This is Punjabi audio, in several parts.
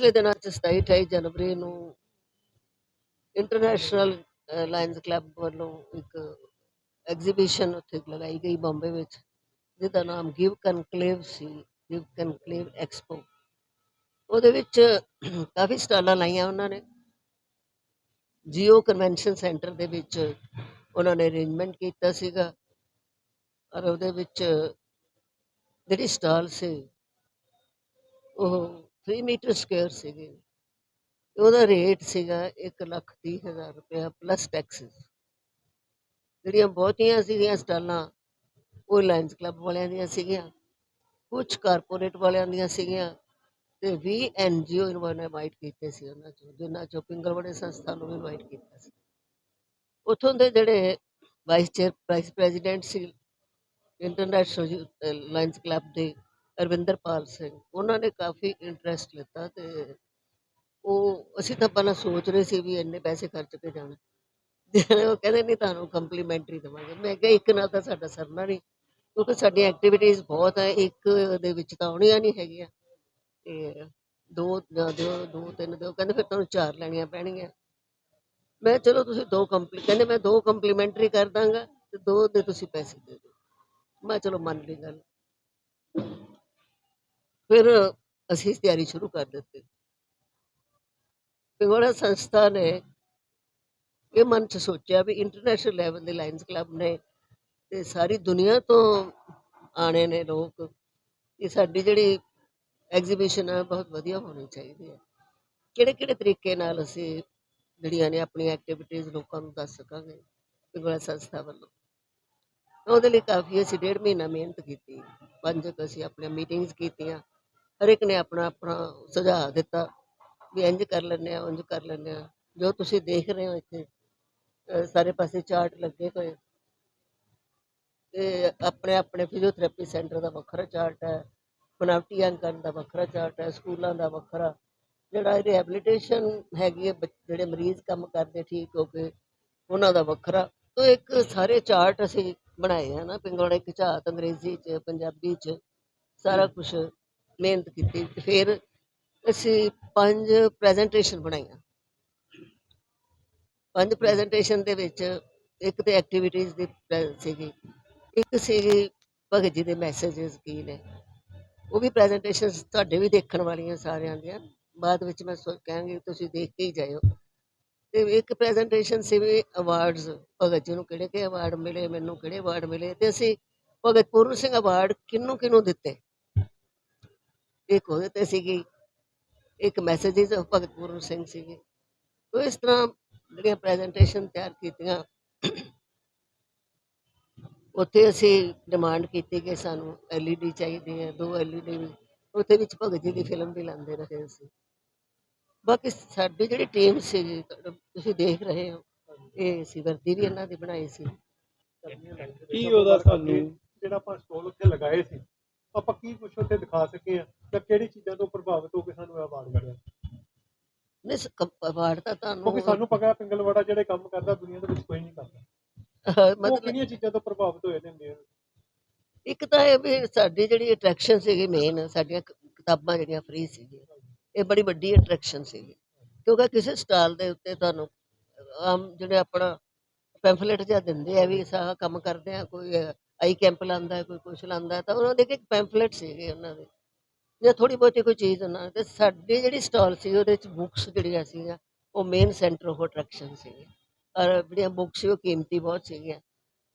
ਪਿਛਲੇ ਦਿਨਾਂ ਚ 27 28 ਜਨਵਰੀ ਨੂੰ ਇੰਟਰਨੈਸ਼ਨਲ ਲਾਇਨਸ ਕਲੱਬ ਵੱਲੋਂ ਇੱਕ ਐਗਜ਼ੀਬਿਸ਼ਨ ਉੱਥੇ ਲਗਾਈ ਗਈ ਬੰਬੇ ਵਿੱਚ, ਜਿਹਦਾ ਨਾਮ ਗਿਵ ਕਨਕਲੇਵ ਸੀ, ਗਿਵ ਕਨਕਲੇਵ ਐਕਸਪੋ। ਉਹਦੇ ਵਿੱਚ ਕਾਫੀ ਸਟਾਲਾਂ ਲਾਈਆਂ ਉਹਨਾਂ ਨੇ। ਜੀਓ ਕਨਵੈਨਸ਼ਨ ਸੈਂਟਰ ਦੇ ਵਿੱਚ ਉਹਨਾਂ ਨੇ ਅਰੇਂਜਮੈਂਟ ਕੀਤਾ ਸੀਗਾ। ਔਰ ਉਹਦੇ ਵਿੱਚ ਜਿਹੜੀ ਸਟਾਲ ਸੀ, ਉਹ 3 ਮੀਟਰ ਸਕੁਅਰ ਸੀਗੇ। ਤੇ ਉਹਦਾ ਰੇਟ ਸੀਗਾ ਇੱਕ ਲੱਖ ਤੀਹ ਹਜ਼ਾਰ ਰੁਪਇਆ ਪਲੱਸ ਟੈਕਸਸ ਜਿਹੜੀਆਂ ਬਹੁਤੀਆਂ ਸੀਗੀਆਂ ਸਟਾਲਾਂ, ਉਹ ਲਾਇਨਸ ਕਲੱਬ ਵਾਲਿਆਂ ਦੀਆਂ ਸੀਗੀਆਂ ਕੁਝ ਕਾਰਪੋਰੇਟ ਵਾਲਿਆਂ ਦੀਆਂ ਸੀਗੀਆਂ, ਤੇ 20 ਐਨਜੀਓ ਇਹਨਾਂ ਇਨਵਾਈਟ ਕੀਤੇ ਸੀ ਉਹਨਾਂ ਚੋਂ, ਜਿਨ੍ਹਾਂ ਚੋਂ ਪਿੰਗਲਵੜੇ ਸੰਸਥਾ ਨੂੰ ਵੀ ਇਨਵਾਈਟ ਕੀਤਾ ਸੀ। ਉੱਥੋਂ ਦੇ ਜਿਹੜੇ ਵਾਈਸ ਚੇਅਰ ਵਾਈਸ ਪ੍ਰੈਜ਼ੀਡੈਂਟ ਸੀ ਇੰਟਰਨੈਸ਼ਨਲ ਲਾਇਨਸ ਕਲੱਬ ਦੇ ਅਰਵਿੰਦਰਪਾਲ ਸਿੰਘ। ਉਹਨਾਂ ਨੇ ਕਾਫੀ ਇੰਟਰਸਟ ਲਿੱਤਾ ਤੇ ਉਹ, ਅਸੀਂ ਤਾਂ ਪਹਿਲਾਂ ਸੋਚ ਰਹੇ ਸੀ ਵੀ ਇੰਨੇ ਪੈਸੇ ਖਰਚ ਕੇ ਜਾਣਾ। ਤੇ ਉਹ ਕਹਿੰਦੇ, ਨਹੀਂ, ਤੁਹਾਨੂੰ ਕੰਪਲੀਮੈਂਟਰੀ ਦੇਵਾਂਗੇ। ਮੈਂ ਕਿਹਾ, ਇੱਕ ਨਾਲ ਤਾਂ ਸਾਡਾ ਸਰਨਾ ਨਹੀਂ, ਕਿਉਂਕਿ ਸਾਡੀਆਂ ਐਕਟੀਵਿਟੀਜ਼ ਬਹੁਤ ਹੈ ਇੱਕ ਦੇ ਵਿੱਚ ਤਾਂ ਆਉਣੀਆਂ ਨਹੀਂ ਹੈਗੀਆਂ। ਤੇ ਦੋ, ਜਾਂ ਦਿਓ ਦੋ, ਤਿੰਨ ਦਿਓ ਕਹਿੰਦੇ, ਫਿਰ ਤੁਹਾਨੂੰ ਚਾਰ ਲੈਣੀਆਂ ਪੈਣਗੀਆਂ। ਮੈਂ ਚਲੋ, ਤੁਸੀਂ ਦੋ ਕੰਪਲੀ ਕਹਿੰਦੇ, ਮੈਂ ਦੋ ਕੰਪਲੀਮੈਂਟਰੀ ਕਰ ਦਾਂਗਾ ਤੇ ਦੋ ਦੇ ਤੁਸੀਂ ਪੈਸੇ ਦੇ ਦਿਓ। ਮੈਂ ਚਲੋ, ਮੰਨ ਲਈ ਗੱਲ। ਫਿਰ ਅਸੀਂ ਤਿਆਰੀ ਸ਼ੁਰੂ ਕਰ ਦਿੱਤੀ। ਪਿੰਗੋੜਾ ਸੰਸਥਾ ਨੇ ਇਹ ਮਨ ਚ ਸੋਚਿਆ ਵੀ ਇੰਟਰਨੈਸ਼ਨਲ ਲੈਵਲ ਦੇ ਲਾਇਨਸ ਕਲੱਬ ਨੇ ਤੇ ਸਾਰੀ ਦੁਨੀਆ ਤੋਂ ਆਣੇ ਨੇ ਲੋਕ। ਇਹ ਸਾਡੀ ਜਿਹੜੀ ਐਗਜ਼ੀਬਿਸ਼ਨ ਹੈ ਬਹੁਤ ਵਧੀਆ ਹੋਣੀ ਚਾਹੀਦੀ ਹੈ ਕਿਹੜੇ ਕਿਹੜੇ ਤਰੀਕੇ ਨਾਲ ਅਸੀਂ ਜਿਹੜੀਆਂ ਨੇ ਆਪਣੀਆਂ ਐਕਟੀਵਿਟੀਜ਼ ਲੋਕਾਂ ਨੂੰ ਦੱਸ ਸਕਾਂਗੇ ਪਿੰਗੋੜਾ ਸੰਸਥਾ ਵੱਲੋਂ? ਉਹਦੇ ਲਈ ਕਾਫੀ ਅਸੀਂ ਡੇਢ ਮਹੀਨਾ ਮਿਹਨਤ ਕੀਤੀ। ਪੰਜ ਅਸੀਂ ਆਪਣੀਆਂ ਮੀਟਿੰਗਸ ਕੀਤੀਆਂ। ਹਰ ਇੱਕ ਨੇ ਆਪਣਾ ਆਪਣਾ ਸੁਝਾਅ ਦਿੱਤਾ ਵੀ ਇੰਜ ਕਰ ਲੈਂਦੇ ਆ ਉਂਝ ਕਰ ਲੈਂਦੇ ਆ ਜੋ ਤੁਸੀਂ ਦੇਖ ਰਹੇ ਹੋ ਇੱਥੇ ਸਾਰੇ ਪਾਸੇ ਚਾਰਟ ਲੱਗੇ ਹੋਏ ਤੇ ਆਪਣੇ ਆਪਣੇ ਫਿਜ਼ੀਓਥੈਰੇਪੀ ਸੈਂਟਰ ਦਾ ਵੱਖਰਾ ਚਾਰਟ ਹੈ ਬਨਾਵਟੀ ਅੰਕਨ ਦਾ ਵੱਖਰਾ ਚਾਰਟ ਹੈ, ਸਕੂਲਾਂ ਦਾ ਵੱਖਰਾ। ਜਿਹੜਾ ਰਿਹੈਬਿਲਿਟੇਸ਼ਨ ਹੈਗੀ ਹੈ ਜਿਹੜੇ ਮਰੀਜ਼ ਕੰਮ ਕਰਦੇ ਠੀਕ ਹੋ ਕੇ, ਉਹਨਾਂ ਦਾ ਵੱਖਰਾ। ਤੋਂ ਇੱਕ ਸਾਰੇ ਚਾਰਟ ਅਸੀਂ ਬਣਾਏ ਆ ਨਾ ਪਿੰਗੋੜਾ ਇੱਕ ਝਾਤ ਅੰਗਰੇਜ਼ੀ ਚ, ਪੰਜਾਬੀ ਚ, ਸਾਰਾ ਕੁਝ ਮਿਹਨਤ ਕੀਤੀ ਤੇ ਫਿਰ ਅਸੀਂ ਪੰਜ ਪ੍ਰੈਜੈਂਟੇਸ਼ਨ ਬਣਾਈਆਂ। ਪੰਜ ਪ੍ਰੈਜੈਂਟੇਸ਼ਨ ਦੇ ਵਿੱਚ ਇੱਕ ਤੇ ਐਕਟੀਵਿਟੀਜ਼ ਦੀ ਪ੍ਰੈ- ਸੀਗੀ, ਇੱਕ ਸੀਗੀ ਭਗਤ ਜੀ ਦੇ ਮੈਸੇजेस ਕੀ ਨੇ। ਉਹ ਵੀ ਪ੍ਰੈਜੈਂਟੇਸ਼ਨਸ ਤੁਹਾਡੇ ਵੀ ਦੇਖਣ ਵਾਲੀਆਂ ਸਾਰਿਆਂ ਦੀਆਂ। ਬਾਅਦ ਵਿੱਚ ਮੈਂ ਸੋ ਕਹਾਂਗੀ ਤੁਸੀਂ ਦੇਖ ਕੇ ਹੀ ਜਾਇਓ। ਤੇ ਇੱਕ ਪ੍ਰੈਜੈਂਟੇਸ਼ਨ ਸੀ ਵੀ ਅਵਾਰਡਸ ਭਗਤ ਜੀ ਨੂੰ ਕਿਹੜੇ ਕਿਹੜੇ ਅਵਾਰਡ ਮਿਲੇ, ਮੈਨੂੰ ਕਿਹੜੇ ਅਵਾਰਡ ਮਿਲੇ ਤੇ ਅਸੀਂ ਭਗਤ ਪੂਰਨ ਸਿੰਘ ਅਵਾਰਡ ਕਿਹਨੂੰ ਕਿਹਨੂੰ ਦਿੱਤੇ? ਇੱਕ ਉਹਦੇ ਤੇ ਸੀਗੀ ਇੱਕ ਆਫ ਭਗਤ ਪੂਰਨ ਸਿੰਘ ਸੀਗੇ। ਉਹ ਇਸ ਤਰ੍ਹਾਂ ਜਿਹੜੀਆਂ ਪ੍ਰੈਜੈਂਟੇਸ਼ਨ ਤਿਆਰ ਕੀਤੀਆਂ ਉੱਥੇ ਅਸੀਂ ਡਿਮਾਂਡ ਕੀਤੀ ਕਿ ਸਾਨੂੰ ਐਲਈਡੀ ਚਾਹੀਦੀ ਹੈ ਦੋ ਐਲਈਡੀ ਉੱਥੇ ਵਿੱਚ ਭਗਤ ਜੀ ਦੀ ਫਿਲਮ ਵੀ ਲਾਉਂਦੇ ਰਹੇ ਅਸੀਂ। ਬਾਕੀ ਸਾਡੀ ਜਿਹੜੀ ਟੀਮ ਸੀ ਤੁਸੀਂ ਦੇਖ ਰਹੇ ਹੋ ਇਹ ਸੀ ਵਰਦੀ ਵੀ ਇਹਨਾਂ ਦੀ ਬਣਾਈ ਸੀ। ਕੀ ਉਹਦਾ ਸਾਨੂੰ ਜਿਹੜਾ ਆਪਾਂ ਸਟੋਲ ਉੱਥੇ ਲਗਾਏ ਸੀ ਆਪਾਂ ਕੀ ਕੁਝ ਉੱਥੇ ਦਿਖਾ ਸਕੇ ਆ ਜਾਂ ਕਿਹੜੀ ਚੀਜ਼ਾਂ ਤੋਂ ਪ੍ਰਭਾਵਿਤ ਹੋ ਕੇ ਸਾਨੂੰ ਇਹ ਅਵਾਰਡ ਮਿਲਿਆ? ਨਹੀਂ ਅਵਾਰਡ ਤਾਂ ਤੁਹਾਨੂੰ ਕਿਉਂਕਿ ਸਾਨੂੰ ਪਤਾ ਪਿੰਗਲਵਾੜਾ ਜਿਹੜੇ ਕੰਮ ਕਰਦਾ ਦੁਨੀਆ ਦੇ ਵਿੱਚ ਕੋਈ ਨਹੀਂ ਕਰਦਾ। ਉਹ ਮਤਲਬ ਕਿਹੜੀਆਂ ਚੀਜ਼ਾਂ ਤੋਂ ਪ੍ਰਭਾਵਿਤ ਹੋਏ ਨੇ ਆ ਇੱਕ ਤਾਂ ਇਹ ਵੀ ਸਾਡੀ ਜਿਹੜੀ ਅਟਰੈਕਸ਼ਨ ਸੀਗੀ ਮੇਨ ਸਾਡੀਆਂ ਕ- ਕਿਤਾਬਾਂ ਜਿਹੜੀਆਂ ਫ੍ਰੀ ਸੀਗੀਆਂ ਇਹ ਬੜੀ ਵੱਡੀ ਅਟਰੈਕਸ਼ਨ ਸੀਗੀ। ਕਿਉਂਕਿ ਕਿਸੇ ਸਟਾਲ ਦੇ ਉੱਤੇ ਤੁਹਾਨੂੰ ਆਮ ਜਿਹੜੇ ਆਪਣਾ ਪੈਂਫਲੇਟ ਜਿਹਾ ਦਿੰਦੇ ਆ ਵੀ ਸਾਹ ਕੰਮ ਕਰਦੇ ਆ ਕੋਈ ਆਈ ਕੈਂਪ ਲਾਉਂਦਾ ਕੋਈ ਕੁਛ ਲਾਉਂਦਾ ਤਾਂ ਉਹਨਾਂ ਦੇ ਇੱਕ ਪੈਂਫਲੇਟ ਸੀਗੇ ਉਹਨਾਂ ਦੇ। ਜਾਂ ਥੋੜੀ ਬਹੁਤੀ ਕੋਈ ਚੀਜ਼ ਉਹਨਾਂ ਨੇ ਤੇ ਸਾਡੀ ਜਿਹੜੀ ਸਟਾਲ ਸੀ, ਉਹਦੇ ਵਿੱਚ ਬੁੱਕਸ ਜਿਹੜੀਆਂ ਸੀਗੀਆਂ, ਉਹ ਮੇਨ ਸੈਂਟਰ ਆਫ ਅਟਰੈਕਸ਼ਨ ਸੀਗੇ ਔਰ ਜਿਹੜੀਆਂ ਬੁੱਕਸ ਸੀ, ਉਹ ਕੀਮਤੀ ਬਹੁਤ ਸੀਗੀਆਂ।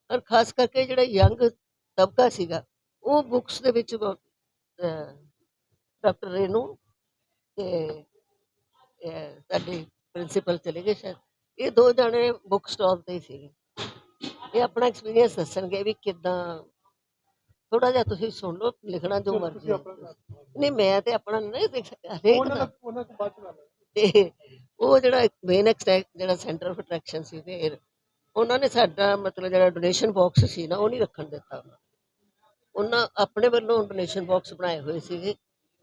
ਔਰ ਖਾਸ ਕਰਕੇ ਜਿਹੜਾ ਯੰਗ ਤਬਕਾ ਸੀਗਾ, ਉਹ ਬੁੱਕਸ ਦੇ ਵਿੱਚ ਡਾਕਟਰ ਰੇਨੂ ਤੇ ਇਹ ਸਾਡੇ ਪ੍ਰਿੰਸੀਪਲ ਚਲੇ ਗਏ ਸ਼ਾਇਦ। ਇਹ ਦੋ ਜਣੇ ਬੁੱਕ ਸਟਾਲ ਤੇ ਹੀ ਸੀਗੇ। ਇਹ ਆਪਣਾ ਐਕਸਪੀਰੀਅੰਸ ਦੱਸਣਗੇ ਵੀ ਕਿਦਾਂ ਥੋੜਾ ਜਿਹਾ ਤੁਸੀਂ ਸੁਣ ਲਓ ਲਿਖਣਾ ਜੋ ਮਰਜ਼ੀ ਨਹੀਂ ਮੈਂ ਤੇ ਆਪਣਾ ਨਹੀਂ ਦੇਖ ਉਹਨਾਂ ਤੋਂ। ਤੇ ਉਹ ਜਿਹੜਾ ਮੇਨ ਜਿਹੜਾ ਸੈਂਟਰ ਆਫ ਅਟਰੈਕਸ਼ਨ ਸੀ ਫਿਰ ਉਹਨਾਂ ਨੇ ਸਾਡਾ ਮਤਲਬ ਜਿਹੜਾ ਡੋਨੇਸ਼ਨ ਬਾਕਸ ਸੀ ਨਾ ਉਹ ਨਹੀਂ ਰੱਖਣ ਦਿੱਤਾ। ਉਹਨਾਂ ਆਪਣੇ ਵੱਲੋਂ ਡੋਨੇਸ਼ਨ ਬਾਕਸ ਬਣਾਏ ਹੋਏ ਸੀਗੇ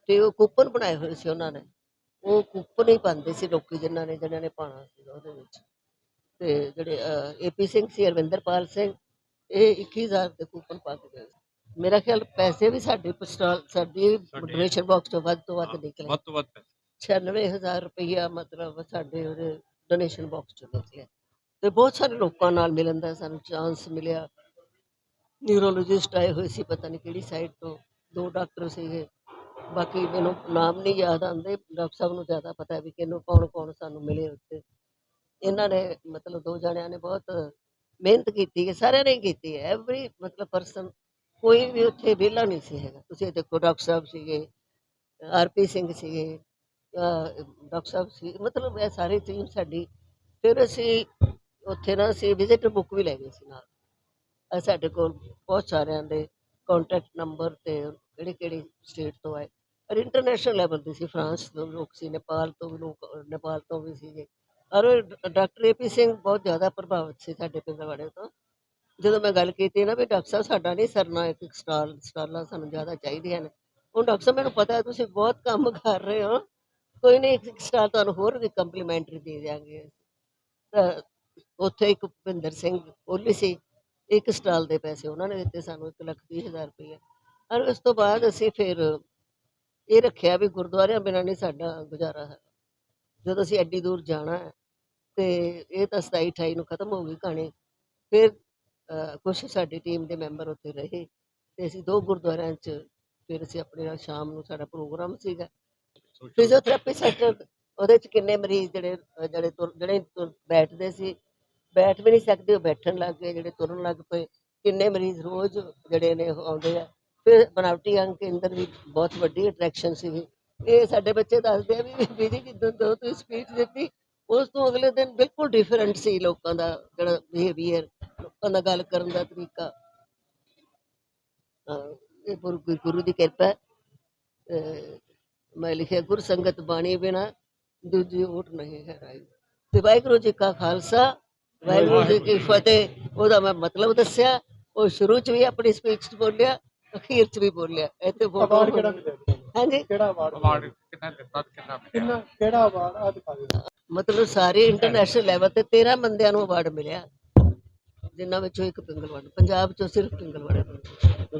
ਤੇ ਉਹ ਕੂਪਨ ਬਣਾਏ ਹੋਏ ਸੀ ਉਹਨਾਂ ਨੇ। ਉਹ ਕੂਪਨ ਹੀ ਪਾਉਂਦੇ ਸੀ ਲੋਕੀ ਜਿਨ੍ਹਾਂ ਨੇ ਜਿਨ੍ਹਾਂ ਨੇ ਪਾਣਾ ਸੀ ਉਹਦੇ ਵਿੱਚ। ਤੇ ਜਿਹੜੇ ਏਪੀ ਸਿੰਘ ਸੀ ਅਰਵਿੰਦਰਪਾਲ ਸਿੰਘ ਇਹ 21000 ਦੇ ਕੂਪਨ ਪਾ ਕੇ ਗਏ। ਮੇਰਾ ਖਿਆਲ ਪੈਸੇ ਵੀ ਸਾਡੇ ਸਟਾਲ ਸਾਡੀ ਡੋਨੇਸ਼ਨ ਬਾਕਸ ਤੋਂ ਵੱਧ ਤੋਂ ਵੱਧ ਨਿਕਲੇ। ਵੱਧ ਤੋਂ ਵੱਧ ਪੈਸੇ। 96000 ਰੁਪਈਆ ਮਤਲਬ ਸਾਡੇ ਉਹਦੇ ਡੋਨੇਸ਼ਨ ਬਾਕਸ ਚੋਂ ਨਿਕਲਿਆ ਤੇ ਬਹੁਤ ਸਾਰੇ ਲੋਕਾਂ ਨਾਲ ਮਿਲਣ ਦਾ ਸਾਨੂੰ ਚਾਂਸ ਮਿਲਿਆ। ਨਿਊਰੋਲੋਜਿਸਟ ਆਏ ਹੋਏ ਸੀ ਪਤਾ ਨਹੀਂ ਕਿਹੜੀ ਸਾਈਡ ਤੋਂ। ਦੋ ਡਾਕਟਰ ਸੀਗੇ। ਬਾਕੀ ਮੈਨੂੰ ਨਾਮ ਨਹੀਂ ਯਾਦ ਆਉਂਦੇ। ਡਾਕਟਰ ਸਾਹਿਬ ਨੂੰ ਜ਼ਿਆਦਾ ਪਤਾ ਵੀ ਕਿਹਨੂੰ ਕੌਣ ਕੌਣ ਸਾਨੂੰ ਮਿਲੇ ਉੱਥੇ। ਇਹਨਾਂ ਨੇ ਮਤਲਬ ਦੋ ਜਣਿਆਂ ਨੇ ਬਹੁਤ ਮਿਹਨਤ ਕੀਤੀ ਹੈ, ਸਾਰਿਆਂ ਨੇ ਕੀਤੀ ਹੈ। ਐਵਰੀ ਮਤਲਬ ਪਰਸਨ ਕੋਈ ਵੀ ਉੱਥੇ ਵਿਹਲਾ ਨਹੀਂ ਸੀ ਹੈਗਾ। ਤੁਸੀਂ ਦੇਖੋ ਡਾਕਟਰ ਸਾਹਿਬ ਸੀਗੇ ਆਰਪੀ ਸਿੰਘ ਸੀਗੇ ਡਾਕਟਰ ਸਾਹਿਬ ਸੀ, ਮਤਲਬ ਇਹ ਸਾਰੀ ਟੀਮ ਸਾਡੀ। ਫਿਰ ਅਸੀਂ ਉੱਥੇ ਨਾ ਅਸੀਂ ਵਿਜ਼ਿਟਰ ਬੁੱਕ ਵੀ ਲੈ ਗਏ ਸੀ ਨਾਲ। ਸਾਡੇ ਕੋਲ ਬਹੁਤ ਸਾਰਿਆਂ ਦੇ ਕੰਟੈਕਟ ਨੰਬਰ ਤੇ ਕਿਹੜੇ ਕਿਹੜੇ ਸਟੇਟ ਤੋਂ ਆਏ। ਔਰ ਇੰਟਰਨੈਸ਼ਨਲ ਲੈਵਲ ਦੇ ਸੀ ਫਰਾਂਸ ਤੋਂ ਲੋਕ ਸੀ ਨੇਪਾਲ ਤੋਂ ਵੀ ਲੋਕ ਨੇਪਾਲ ਤੋਂ ਵੀ ਸੀਗੇ। ਔਰ ਡਾਕਟਰ ਏਪੀ ਸਿੰਘ ਬਹੁਤ ਜ਼ਿਆਦਾ ਪ੍ਰਭਾਵਿਤ ਸੀ ਸਾਡੇ ਪਿੰਡਵਾੜੇ ਤੋਂ। ਜਦੋਂ ਮੈਂ ਗੱਲ ਕੀਤੀ ਨਾ ਵੀ ਡਾਕਟਰ ਸਾਹਿਬ ਸਾਡਾ ਨਹੀਂ ਸਰਨਾ, ਇੱਕ ਇੱਕ ਸਟਾਲ, ਸਟਾਲਾਂ ਸਾਨੂੰ ਜ਼ਿਆਦਾ ਚਾਹੀਦੀਆਂ ਨੇ। ਉਹ ਡਾਕਟਰ ਸਾਹਿਬ, ਮੈਨੂੰ ਪਤਾ ਹੈ ਤੁਸੀਂ ਬਹੁਤ ਕੰਮ ਕਰ ਰਹੇ ਹੋ। ਕੋਈ ਨਹੀਂ ਇੱਕ ਸਟਾਲ ਤੁਹਾਨੂੰ ਹੋਰ ਵੀ ਕੰਪਲੀਮੈਂਟਰੀ ਦੇ ਦਿਆਂਗੇ। ਤਾਂ ਉੱਥੇ ਇੱਕ ਭੁਪਿੰਦਰ ਸਿੰਘ ਕੋਹਲੀ ਸੀ, ਇੱਕ ਸਟਾਲ ਦੇ ਪੈਸੇ ਉਹਨਾਂ ਨੇ ਦਿੱਤੇ ਸਾਨੂੰ 1 ਲੱਖ ਤੀਹ ਹਜ਼ਾਰ ਰੁਪਏ ਔਰ ਉਸ ਤੋਂ ਬਾਅਦ ਅਸੀਂ ਫਿਰ ਇਹ ਰੱਖਿਆ ਵੀ ਗੁਰਦੁਆਰਿਆਂ ਬਿਨਾਂ ਨਹੀਂ ਸਾਡਾ ਗੁਜ਼ਾਰਾ ਹੈ। ਜਦੋਂ ਅਸੀਂ ਐਡੀ ਦੂਰ ਜਾਣਾ ਹੈ ਤੇ ਇਹ ਤਾਂ 27 28 ਨੂੰ ਖਤਮ ਹੋ ਗਈ ਕਹਾਣੀ। ਫਿਰ ਅਹ, ਕੁਛ ਸਾਡੀ ਟੀਮ ਦੇ ਮੈਂਬਰ ਉੱਥੇ ਰਹੇ ਤੇ ਅਸੀਂ ਦੋ ਗੁਰਦੁਆਰਿਆਂ 'ਚ ਫਿਰ ਅਸੀਂ ਆਪਣੇ ਨਾਲ ਸ਼ਾਮ ਨੂੰ ਸਾਡਾ ਪ੍ਰੋਗਰਾਮ ਸੀਗਾ। ਫਿਜ਼ੀਓਥੈਰੇਪੀ ਸੈਂਟਰ ਉਹਦੇ 'ਚ ਕਿੰਨੇ ਮਰੀਜ਼ ਜਿਹੜੇ ਜਿਹੜੇ ਤੁਰ ਜਿਹੜੇ ਬੈਠਦੇ ਸੀ ਬੈਠ ਵੀ ਨਹੀਂ ਸਕਦੇ ਉਹ ਬੈਠਣ ਲੱਗ ਗਏ ਜਿਹੜੇ ਤੁਰਨ ਲੱਗ ਪਏ। ਕਿੰਨੇ ਮਰੀਜ਼ ਰੋਜ਼ ਜਿਹੜੇ ਨੇ ਉਹ ਆਉਂਦੇ ਆ। ਫਿਰ ਬਨਾਵਟੀ ਅੰਗ ਕੇਂਦਰ ਵੀ ਬਹੁਤ ਵੱਡੀ ਅਟਰੈਕਸ਼ਨ ਸੀ ਇਹ ਸਾਡੇ ਬੱਚੇ ਦੱਸਦੇ ਆ ਵੀ ਬੀਜੀ ਜਿੱਦਾਂ ਤੋਂ ਤੁਸੀਂ ਸਪੀਚ ਦਿੱਤੀ ਉਸ ਤੋਂ ਅਗਲੇ ਦਿਨ ਬਿਲਕੁਲ ਡਿਫਰੈਂਟ ਸੀ ਲੋਕਾਂ ਦਾ ਜਿਹੜਾ ਬਿਹੇਵੀਅਰ ਲੋਕਾਂ ਦਾ ਗੱਲ ਕਰਨ ਦਾ ਤਰੀਕਾ। ਇਹ ਗੁਰੂ ਗੁਰੂ ਦੀ ਕਿਰਪਾ ਮੈਂ ਲਿਖਿਆ ਗੁਰ ਸੰਗਤ ਬਾਣੀ ਬਿਨਾ ਦੂਜੀ ਓਟ ਨਹੀਂ ਹੈ। ਰਾਈ ਤੇ ਵਾਹਿਗੁਰੂ ਜੀ ਕਾ ਖਾਲਸਾ ਵਾਹਿਗੁਰੂ ਜੀ ਕੀ ਫਤਿਹ। ਉਹਦਾ ਮੈਂ ਮਤਲਬ ਦੱਸਿਆ ਉਹ ਸ਼ੁਰੂ ਚ ਵੀ ਆਪਣੀ ਸਪੀਚ ਚ ਬੋਲਿਆ ਅਖੀਰ ਚ ਵੀ ਬੋਲਿਆ। ਇੱਥੇ ਤੁਹਾਨੂੰ? ਹਾਂਜੀ। ਕਿਹੜਾ ਅਵਾਰਡ? ਅਵਾਰਡ ਕਿੰਨਾ ਦਿੱਤਾ ਤੇ ਕਿੰਨਾ ਮਿਲਿਆ ਕਿੰਨਾ ਕਿਹੜਾ ਅਵਾਰਡ? ਆ ਦਿਖਾ ਦਿਓ। ਮਤਲਬ ਸਾਰੇ ਇੰਟਰਨੈਸ਼ਨਲ ਲੈਵਲ ਤੇ 13 ਬੰਦਿਆਂ ਨੂੰ ਅਵਾਰਡ ਮਿਲਿਆ। ਜਿਨ੍ਹਾਂ ਵਿੱਚੋਂ ਇੱਕ ਪਿੰਗਲਵਾੜਾ, ਪੰਜਾਬ ਚੋਂ ਸਿਰਫ ਪਿੰਗਲਵਾੜਾ। ਤੋਂ